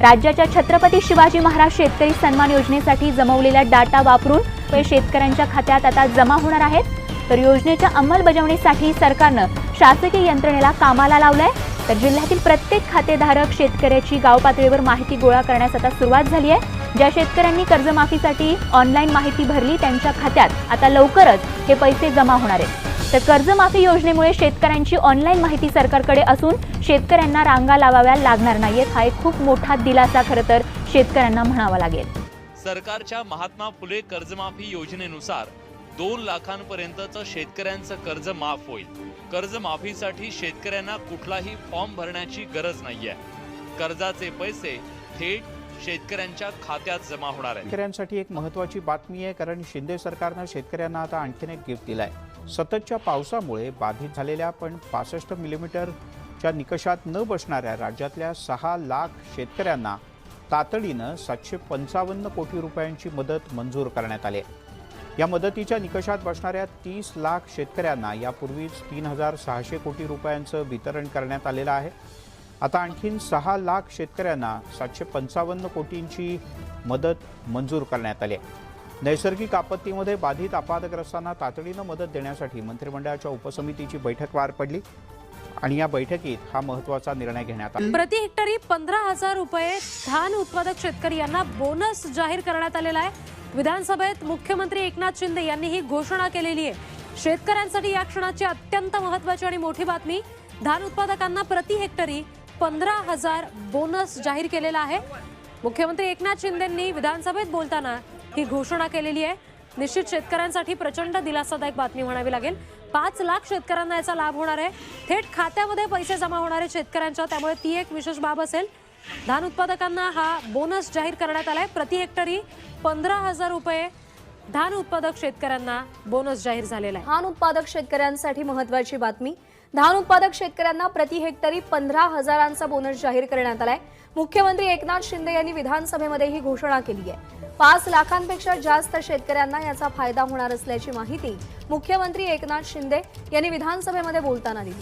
राज्याच्या छत्रपती शिवाजी महाराज शेतकरी सन्मान योजनेसाठी जमवलेला डाटा वापरून ते शेतकऱ्यांच्या खात्यात आता जमा होणार आहेत. तर योजनेच्या अंमलबजावणीसाठी सरकारनं शासकीय यंत्रणेला कामाला लावलंय. तर जिल्ह्यातील प्रत्येक खातेधारक शेतकऱ्याची गाव पातळीवर माहिती गोळा करण्यास आता सुरुवात झाली आहे ज्या शेतकऱ्यांनी कर्जमाफीसाठी ऑनलाईन माहिती भरली त्यांच्या खात्यात आता लवकरच हे पैसे जमा होणार आहेत. तर कर्जमाफी योजनेमुळे शेतकऱ्यांची ऑनलाईन माहिती सरकारकडे असून शेतकऱ्यांना रांगा लावाव्या लागणार नाहीयेत. हा एक खूप मोठा दिलासा खरं तर शेतकऱ्यांना म्हणावा लागेल. सरकारच्या महात्मा फुले कर्जमाफी योजनेनुसार दोन लाखांपर्यंतचं शेतकऱ्यांचं कर्ज माफ होईल. कर्जमाफीसाठी शेतकऱ्यांना कुठलाही फॉर्म भरण्याची गरज नाहीये. कर्जाचे पैसे थेट शेतकऱ्यांच्या खात्यात जमा होणार आहेत. शेतकऱ्यांसाठी एक महत्त्वाची बातमी आहे कारण शिंदे सरकारनं शेतकऱ्यांना आता आणखीन एक गिफ्ट दिलाय. सततच्या पावसामुळे बाधित झालेल्या पण पासष्ट मिलीमीटरच्या निकषात न बसणाऱ्या राज्यातल्या सहा लाख शेतकऱ्यांना तातडीनं सातशे पंचावन्न कोटी रुपयांची मदत मंजूर करण्यात आली आहे. या मदतीच्या निकषात बसणाऱ्या तीस लाख शेतकऱ्यांना यापूर्वीच तीन हजार सहाशे कोटी रुपयांचं वितरण करण्यात आलेलं आहे आता आणखीन सहा लाख शेतकऱ्यांना सातशे पंचावन्न कोटींची मदत मंजूर करण्यात आली आहे नैसर्गिक आपत्तीमध्ये बाधित अपादग्रस्तांना तातडीनं मदत देण्यासाठी मंत्रिमंडळाच्या उपसमितीची बैठक पार पडली आणि या बैठकीत हा महत्त्वाचा निर्णय घेण्यात आला. प्रति हेक्टरी पंधरा हजार रुपये धान उत्पादक शेतकरी यांना बोनस जाहीर करण्यात आलेला आहे. विधानसभेत मुख्यमंत्री एकनाथ शिंदे यांनी ही घोषणा केलेली आहे. शेतकऱ्यांसाठी या क्षणाची अत्यंत महत्वाची आणि मोठी बातमी धान उत्पादकांना प्रति हेक्टरी पंधरा हजार बोनस जाहीर केलेला आहे. मुख्यमंत्री एकनाथ शिंदेंनी विधानसभेत बोलताना ही घोषणा केलेली आहे. निश्चित शेतकऱ्यांसाठी प्रचंड दिलासादायक बातमी म्हणावी लागेल. पाच लाख शेतकऱ्यांना याचा लाभ होणार आहे. थेट खात्यामध्ये पैसे जमा होणार आहेत शेतकऱ्यांच्या त्यामुळे ती एक विशेष बाब असेल. धान उत्पादकांना हा बोनस जाहीर करण्यात आलाय. प्रति हेक्टरी पंधरा हजार रुपये धान उत्पादक शेतकऱ्यांना बोनस जाहीर झालेला आहे. धान उत्पादक शेतकऱ्यांसाठी महत्वाची बातमी. धान उत्पादक शेतकऱ्यांना प्रति हेक्टरी पंधरा हजारांचा बोनस जाहीर करण्यात आलाय. मुख्यमंत्री एकनाथ शिंदे यांनी विधानसभेमध्ये ही घोषणा केली आहे. पाच लाखांपेक्षा जास्त शेतकऱ्यांना याचा फायदा होणार असल्याची माहिती मुख्यमंत्री एकनाथ शिंदे यांनी विधानसभेमध्ये बोलताना दिली.